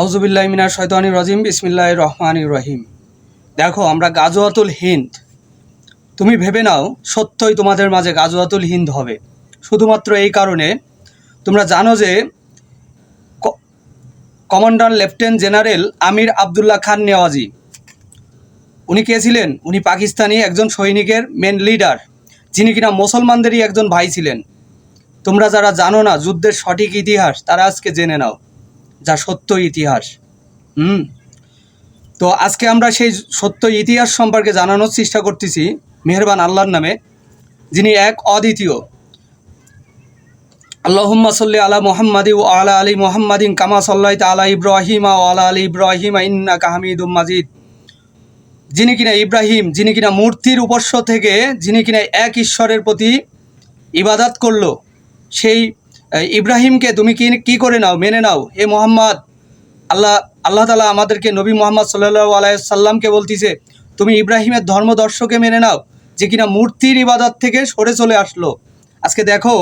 আউজুবিল্লাহ মিনার শয়তানি রাজিম বিসমিল্লাহ রহমান রহিম। দেখো, আমরা গাজোয়াতুল হিন্দ। তুমি ভেবে নাও, সত্যই তোমাদের মাঝে গাজোয়াতুল হিন্দ হবে। শুধুমাত্র এই কারণে, তোমরা জানো যে commander lieutenant general Amir Abdullah Khan Niazi. উনি কে ছিলেন? উনি পাকিস্তানি একজন সৈনিকের মেন লিডার যিনি কিনা মুসলমানদেরই একজন ভাই ছিলেন। তোমরা যারা জানো না, যুদ্ধের সঠিক ইতিহাস, তারা আজকে জেনে নাও। যা সত্য ইতিহাস। হুম? তো আজকে আমরা সেই সত্য ইতিহাস সম্পর্কে জানানোর চেষ্টা করতেছি মেহরবান আল্লাহর নামে, যিনি এক অদ্বিতীয়। আল্লাহুম্মা সাল্লি আলা মুহাম্মাদি ও আলা আলী মুহাম্মাদিন কামা সাল্লাইত আলা ইব্রাহিমা ও আলা আলী ইব্রাহিমা ইন্না কাহামিদুম মাজিদ। যিনি কিনা ইব্রাহিম, যিনি কিনা মূর্তির উপাস্য থেকে, যিনি কিনা এক ঈশ্বরের প্রতি ইবাদাত করল, সেই ইব্রাহিমকে তুমি কি কি করে নাও, মেনে নাও? হে মোহাম্মদ, আল্লাহ আল্লাহ তালা আমাদেরকে নবী মোহাম্মদ সাল্লাহ আলাইসাল্লামকে বলতিছে, তুমি ইব্রাহিমের ধর্মদর্শকে মেনে নাও, যে কিনা মূর্তির ইবাদত থেকে সরে চলে আসলো। আজকে দেখো,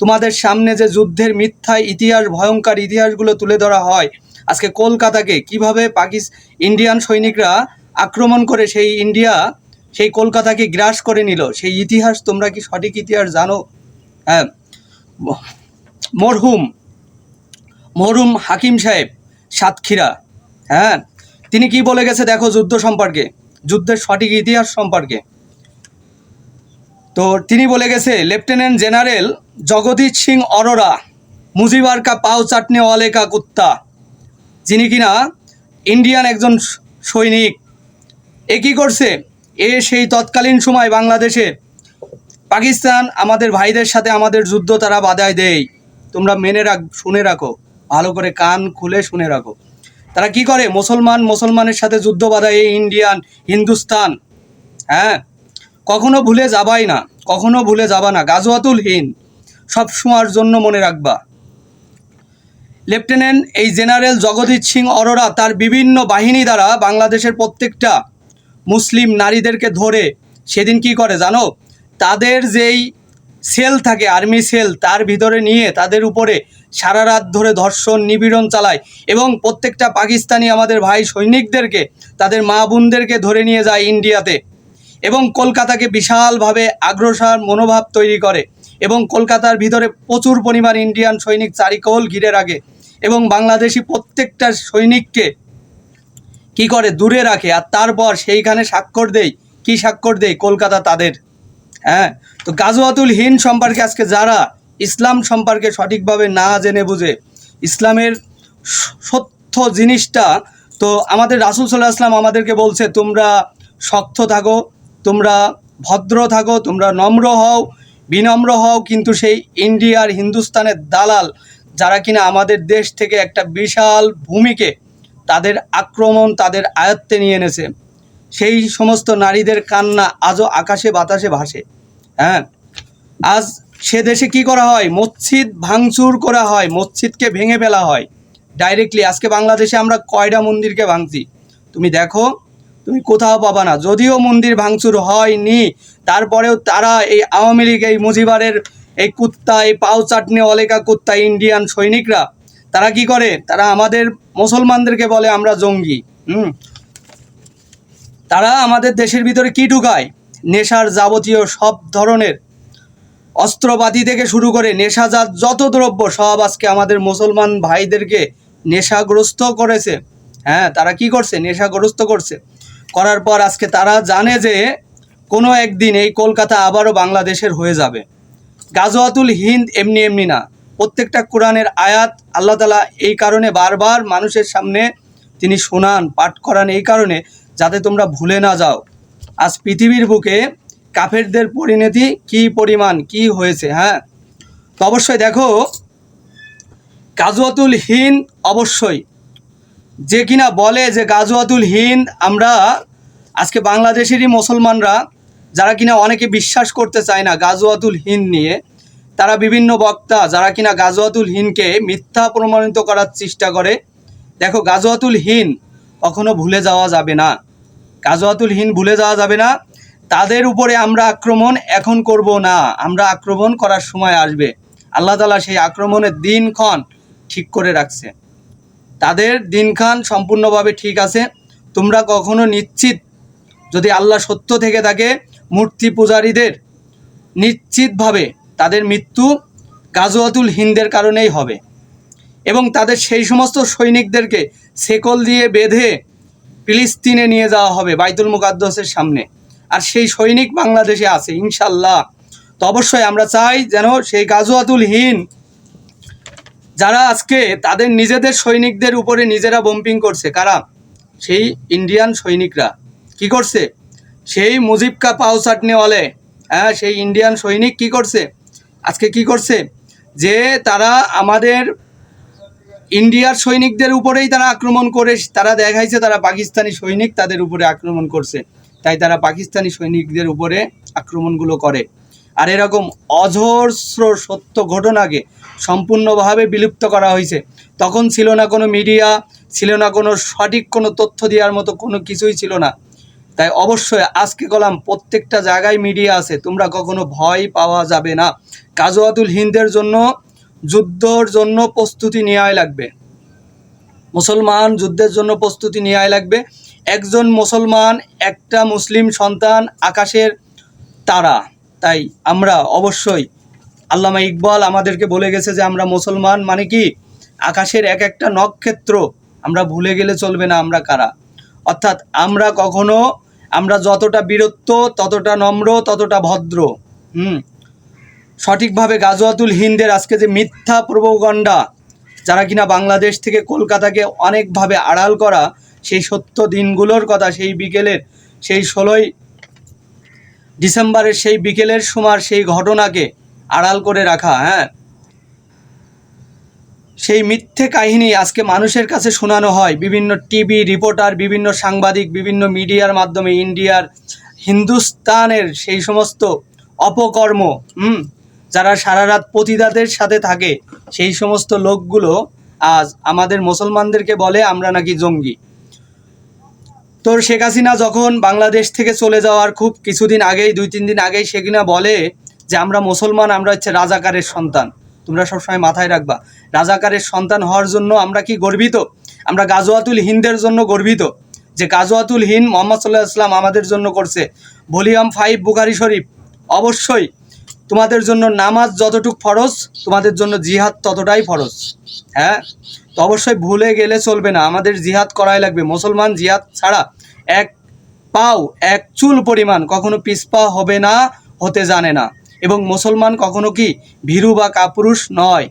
তোমাদের সামনে যে যুদ্ধের মিথ্যা ইতিহাস ভয়ঙ্কর ইতিহাসগুলো তুলে ধরা হয়, আজকে কলকাতাকে কীভাবে পাকিস, ইন্ডিয়ান সৈনিকরা আক্রমণ করে সেই ইন্ডিয়া, সেই কলকাতাকে গ্রাস করে নিল, সেই ইতিহাস তোমরা কি সঠিক ইতিহাস জানো? হ্যাঁ মরহুম মরহুম হাকিম সাহেব, সাতক্ষীরা। হ্যাঁ তিনি কি বলে গেছে দেখো যুদ্ধ সম্পর্কে? যুদ্ধের সঠিক ইতিহাস সম্পর্কে। তো তিনি বলে গেছে, লেফটেন্যান্ট জেনারেল জগদীশ সিং অরোরা, মুজিবার কা পাও চাটনি ওয়ালে কা কুত্তা, যিনি কিনা ইন্ডিয়ান একজন সৈনিক, এ কী করছে? এ সেই তৎকালীন সময় বাংলাদেশে পাকিস্তান আমাদের ভাইদের সাথে আমাদের যুদ্ধ তারা বাধায় দেয়। তোমরা মেনে রাখ, শুনে রাখো। ভালো করে কান খুলে শুনে রাখো। তারা কি করে? মুসলমান, মুসলমানের সাথে যুদ্ধ বাধায় এই ইন্ডিয়ান হিন্দুস্তান হ্যাঁ? কখনো ভুলে যাবাই না, কখনো ভুলে যাবা না। গাজওয়াতুল হিন্দ, সব সময়ের জন্য মনে রাখবা। লেফটেন্যান্ট এই জেনারেল জগদীশ সিং অরোরা তার বিভিন্ন বাহিনী দ্বারা বাংলাদেশের প্রত্যেকটা মুসলিম নারীদেরকে ধরে, সেদিন কি করে জানো? তাদের যেই সেল থাকে, আর্মি সেল, তার ভিতরে নিয়ে তাদের উপরে সারা রাত ধরে ধর্ষণ, নিপীড়ন চালায় এবং প্রত্যেকটা পাকিস্তানি আমাদের ভাই সৈনিকদেরকে, তাদের মা বোনদেরকে ধরে নিয়ে যায় ইন্ডিয়াতে এবং কলকাতাকে বিশালভাবে আগ্রসার মনোভাব তৈরি করে এবং কলকাতার ভিতরে প্রচুর পরিমাণ ইন্ডিয়ান সৈনিক চারিকোল ঘিরে রাখে এবং বাংলাদেশি প্রত্যেকটা সৈনিককে কি করে? দূরে রাখে আর তারপর সেইখানে স্বাক্ষর দেয়। কি স্বাক্ষর দেয়? কলকাতা তাদের। হ্যাঁ? তো গাজওয়াতুল হিন্দ সম্পর্কে আজকে যারা ইসলাম সম্পর্কে সঠিকভাবে না জেনে বুঝে, ইসলামের সত্য জিনিসটা, তো আমাদের রাসুল সাল্লাহ আসলাম আমাদেরকে বলছে, তোমরা শক্ত থাকো, তোমরা ভদ্র থাকো, তোমরা নম্র হও, বিনম্র হও, কিন্তু সেই ইন্ডিয়ার হিন্দুস্তানের দালাল, যারা কিনা আমাদের দেশ থেকে একটা বিশাল ভূমিকে তাদের আক্রমণ, তাদের আয়ত্তে নিয়ে এনেছে। সেই সমস্ত নারীদের কান্না আজও আকাশে বাতাসে ভাসে হ্যাঁ? আজ সে দেশে কি করা হয়? মসজিদ ভাঙচুর করা হয়, মসজিদকে ভেঙে ফেলা হয়। ডাইরেক্টলি আজকে বাংলাদেশে আমরা কয়টা মন্দিরকে ভাঙছি? তুমি দেখো, তুমি কোথাও পাবা না। যদিও মন্দির ভাঙচুর হয়নি, তারপরেও তারা এই আওয়ামী লীগ, এই মুজিবারের এই কুত্তা, এই পাও চাটনি অলেকা কুত্তা, ইন্ডিয়ান সৈনিকরা, তারা কি করে? তারা আমাদের মুসলমানদেরকে বলে আমরা জঙ্গি, হুম? তারা আমাদের দেশের ভিতরে কি ঢুকায়? নেশার যাবতীয় সব ধরনের অস্ত্রপাতি থেকে শুরু করে নেশাজাত যত দ্রব্য সব আজকে আমাদের মুসলমান ভাইদেরকে নেশাগ্রস্ত করেছে। হ্যাঁ তারা কি করছে? নেশাগ্রস্ত করছে। করার পর আজকে তারা জানে যে কোনো একদিন এই কলকাতা আবারও বাংলাদেশের হয়ে যাবে। গাজওয়াতুল হিন্দ এমনি এমনি না। প্রত্যেকটা কোরআনের আয়াত আল্লাহ তালা এই কারণে বারবার মানুষের সামনে তিনি শোনান, পাঠ করান এই কারণে যাতে তোমরা ভুলে না যাও। আজ পৃথিবীর বুকে কাফেরদের পরিণতি কি পরিমাণ, কি হয়েছে হ্যাঁ? তো অবশ্যই দেখো, গাজওয়াতুল হিন্দ অবশ্যই। যে কিনা বলে যে গাজওয়াতুল হিন্দ আমরা আজকে বাংলাদেশেরই মুসলমানরা, যারা কিনা অনেকে বিশ্বাস করতে চায় না গাজুয়াতুল হিন্দ নিয়ে, তারা বিভিন্ন বক্তা যারা কিনা গাজুয়াতুল হিন্দকে মিথ্যা প্রমাণিত করার চেষ্টা করে। দেখো গাজুয়াতুল হিন্দ কখনো ভুলে যাওয়া যাবে না। গাজওয়াতুল হিন্দ ভুলে যাওয়া যাবে না। তাদের উপরে আমরা আক্রমণ এখন করব না। আমরা আক্রমণ করার সময় আসবে। আল্লাহ তালা সেই আক্রমণের দিনক্ষণ ঠিক করে রাখছে। তাদের দিনখান সম্পূর্ণভাবে ঠিক আছে। তোমরা কখনো নিশ্চিত যদি আল্লাহ সত্য থেকে থাকে, মূর্তি পূজারীদের নিশ্চিতভাবে তাদের মৃত্যু গাজওয়াতুল হিন্দের কারণেই হবে। এবং তাদের সেই সমস্ত সৈনিকদেরকে সেকল দিয়ে বেঁধে ফিলিস্তিনে নিয়ে যাওয়া হবে বাইতুল মুকাদ্দসের সামনে। আর সেই সৈনিক বাংলাদেশে আছে ইনশাল্লাহ তো অবশ্যই আমরা চাই যেন সেই গাজওয়াতুল হিন যারা আজকে তাদের নিজেদের সৈনিকদের উপরে নিজেরা বম্পিং করছে, কারা? সেই ইন্ডিয়ান সৈনিকরা। কি করছে? সেই মুজিব কা পাও চাটনিওয়ালে হ্যাঁ সেই ইন্ডিয়ান সৈনিক কি করছে? আজকে কি করছে? যে তারা আমাদের ইন্ডিয়ার সৈনিকদের উপরেই তারা আক্রমণ করে, তারা দেখাইছে তারা পাকিস্তানি সৈনিক তাদের উপরে আক্রমণ করছে। তাই তারা পাকিস্তানি সৈনিকদের উপরে আক্রমণগুলো করে। আর এরকম অজস্র সত্য ঘটনাকে সম্পূর্ণভাবে বিলুপ্ত করা হয়েছে। তখন ছিল না কোনো মিডিয়া, ছিল না কোনো সঠিক কোনো তথ্য দেওয়ার মতো কোনো কিছুই ছিল না। তাই অবশ্যই আজকে কলাম প্রত্যেকটা জায়গায় মিডিয়া আছে, তোমরা কখনো ভয় পাওয়া যাবে না। কাজওয়াতুল হিন্দের জন্য যুদ্ধর জন্য প্রস্তুতি নেওয়াই লাগবে। মুসলমান যুদ্ধের জন্য প্রস্তুতি নেওয়াই লাগবে। একজন মুসলমান, একটা মুসলিম সন্তান আকাশের তারা। তাই আমরা অবশ্যই আল্লামা ইকবাল আমাদেরকে বলে গেছে যে আমরা মুসলমান মানে কি? আকাশের এক একটা নক্ষত্র আমরা ভুলে গেলে চলবে না আমরা কারা? অর্থাৎ আমরা কখনো, আমরা যতটা বীরত্ব, ততটা নম্র, ততটা ভদ্র, হুম সঠিকভাবে গাজওয়াতুল হিন্দের আজকে যে মিথ্যা প্রবগণ্ডা, যারা কিনা বাংলাদেশ থেকে কলকাতাকে অনেকভাবে আড়াল করা, সেই সত্য দিনগুলোর কথা সেই বিকেলের, সেই ষোলোই ডিসেম্বরের সেই বিকেলের সময় সেই ঘটনাকে আড়াল করে রাখা হ্যাঁ? সেই মিথ্যে কাহিনী আজকে মানুষের কাছে শোনানো হয়। বিভিন্ন টিভি রিপোর্টার, বিভিন্ন সাংবাদিক, বিভিন্ন মিডিয়ার মাধ্যমে, ইন্ডিয়ার হিন্দুস্তানের সেই সমস্ত অপকর্ম, হুম? যারা সারা রাত পতিতাদের সাথে থাকে, সেই সমস্ত লোকগুলো আজ আমাদের মুসলমানদেরকে বলে আমরা নাকি জঙ্গি। তোর শেখ হাসিনা যখন বাংলাদেশ থেকে চলে যাওয়ার খুব কিছুদিন আগেই, দুই, তিন দিন আগেই কিনা বলে যে, আমরা মুসলমান, আমরা হচ্ছে রাজাকারের সন্তান। তোমরা সবসময় মাথায় রাখবা, রাজাকারের সন্তান হওয়ার জন্য আমরা কি গর্বিত? আমরা গাজওয়াতুল হিন্দের জন্য গর্বিত, যে গাজওয়াতুল হিন্দ মোহাম্মদ সাল্লাহ ইসলাম আমাদের জন্য করছে। ভলিউম ফাইভ বুখারি শরীফ, অবশ্যই তোমাদের জন্য নামাজ যতটুক ফরজ, তোমাদের জন্য জিহাদ ততটাই ফরজ। হ্যাঁ? তো অবশ্যই ভুলে গেলে চলবে না। আমাদের জিহাদ করাই লাগবে। মুসলমান জিহাদ ছাড়া এক পাও, এক চুল পরিমাণ কখনো পিসপা হবে না, হতে জানে না। এবং মুসলমান কখনো কি ভীরু বা কাপুরুষ নয়।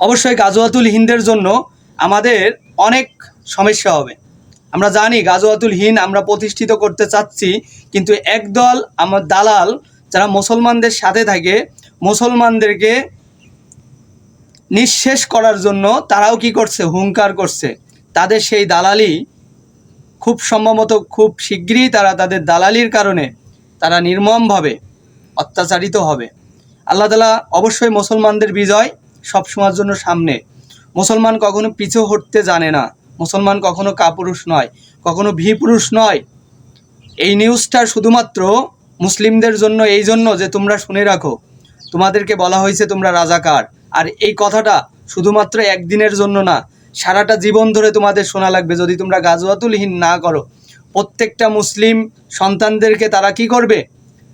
অবশ্যই গাজওয়াতুল হিন্দের জন্য আমাদের অনেক সমস্যা হবে। আমরা জানি গাজওয়াতুল হিন্দ আমরা প্রতিষ্ঠিত করতে চাচ্ছি, কিন্তু একদল আমার দালাল যারা মুসলমানদের সাথে থাকে, মুসলমানদেরকে নিঃশেষ করার জন্য তারাও কি করছে? হুঙ্কার করছে। তাদের সেই দালালি খুব সম্ভবত খুব শীঘ্রই তারা তাদের দালালির কারণে তারা নির্মমভাবে অত্যাচারিত হবে। আল্লাহ তালা অবশ্যই মুসলমানদের বিজয় সব সময়ের জন্য সামনে। মুসলমান কখনো পিছু হটতে জানে না। মুসলমান কখনো কাপুরুষ নয়, কখনো ভি পুরুষ নয়। এই নিউজটা শুধুমাত্র মুসলিমদের জন্য, এই জন্য যে তোমরা শুনে রাখো, তোমাদেরকে বলা হয়েছে তোমরা রাজাকার। আর এই কথাটা শুধুমাত্র একদিনের জন্য না, সারাটা জীবন ধরে তোমাদের শোনা লাগবে। যদি তোমরা গাজওয়াতুলহীন না করো, প্রত্যেকটা মুসলিম সন্তানদেরকে তারা কি করবে?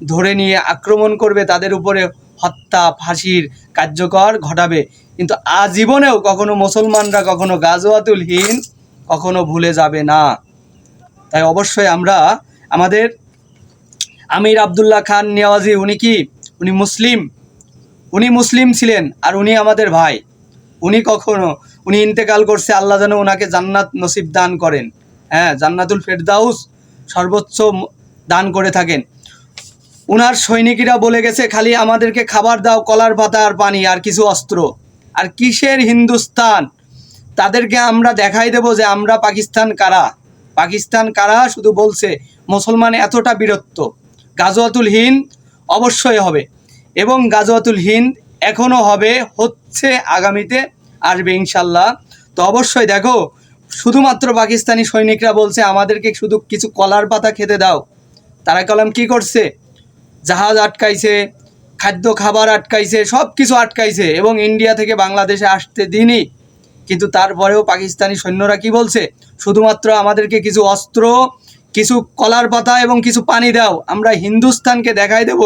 ধরে নিয়ে আক্রমণ করবে, তাদের উপরে হত্যা, ফাঁসির কার্যকর ঘটাবে। কিন্তু আজীবনেও কখনো মুসলমানরা, কখনো গাজওয়াতুলহীন কখনো ভুলে যাবে না। তাই অবশ্যই আমরা আমাদের আমির আবদুল্লাহ খান নেওয়াজি, উনি কি? উনি মুসলিম। উনি মুসলিম ছিলেন আর উনি আমাদের ভাই। উনি কখনো, উনি ইন্তেকাল করছে, আল্লাহ যেন ওনাকে জান্নাত নসিব দান করেন। হ্যাঁ জান্নাতুল ফেরদাউস সর্বোচ্চ দান করে থাকেন। উনার সৈনিকেরা বলে গেছে, খালি আমাদেরকে খাবার দাও, কলার পাতা আর পানি আর কিছু অস্ত্র। আর কিসের হিন্দুস্তান? তাদেরকে আমরা দেখাই দেব যে আমরা পাকিস্তান কারা। পাকিস্তান কারা শুধু বলছে, মুসলমান এতটা বীরত্ব। গাজওয়াতুল হিন্দ অবশ্যই হবে। এবং গাজওয়াতুল হিন্দ এখনও হবে, হচ্ছে আগামীতে আসবে ইনশাল্লাহ। তো অবশ্যই দেখো, শুধুমাত্র পাকিস্তানি সৈনিকরা বলছে, আমাদেরকে শুধু কিছু কলার পাতা খেতে দাও। তারা কলাম কি করছে? জাহাজ আটকাইছে, খাদ্য খাবার আটকাইছে সব কিছু আটকাইছে। এবং ইন্ডিয়া থেকে বাংলাদেশে আসতে দিনই কিন্তু তারপরেও পাকিস্তানি সৈন্যরা কি বলছে? শুধুমাত্র আমাদেরকে কিছু অস্ত্র কিছু কলার পাতা এবং কিছু পানি দাও, আমরা হিন্দুস্তানকে দেখাই দেব,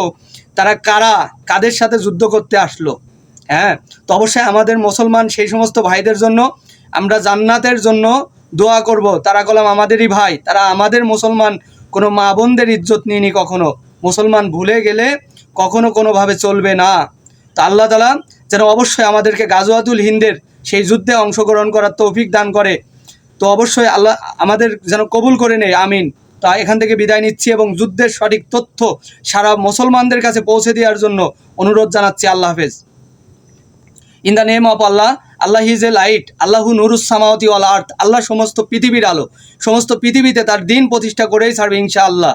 তারা কারা, কাদের সাথে যুদ্ধ করতে আসলো। হ্যাঁ তো অবশ্যই আমাদের মুসলমান সেই সমস্ত ভাইদের জন্য আমরা জান্নাতের জন্য দোয়া করব। তারা কলাম আমাদেরই ভাই, তারা আমাদের মুসলমান, কোনো মা বোনদের ইজ্জত নিয়নি কখনো। মুসলমান ভুলে গেলে কখনো কোনোভাবে চলবে না। তা আল্লাহ তালা যেন অবশ্যই আমাদেরকে গাজওয়াতুল হিন্দের সেই যুদ্ধে অংশগ্রহণ করার তৌফিক দান করে। তো অবশ্যই আল্লাহ আমাদের যেন কবুল করে নেয়, আমিন। তা এখান থেকে বিদায় নিচ্ছি এবং যুদ্ধের সঠিক তথ্য সারা মুসলমানদের কাছে পৌঁছে দেওয়ার জন্য অনুরোধ জানাচ্ছি। আল্লাহ হাফেজ। In the name of Allah Allah is a light আল্লাহু নুরুস সামাওয়াতি ওয়াল আর্থ আল্লাহ সমস্ত পৃথিবীর আলো, সমস্ত পৃথিবীতে তার দিন প্রতিষ্ঠা করেই ছাড়বে ইনশা আল্লাহ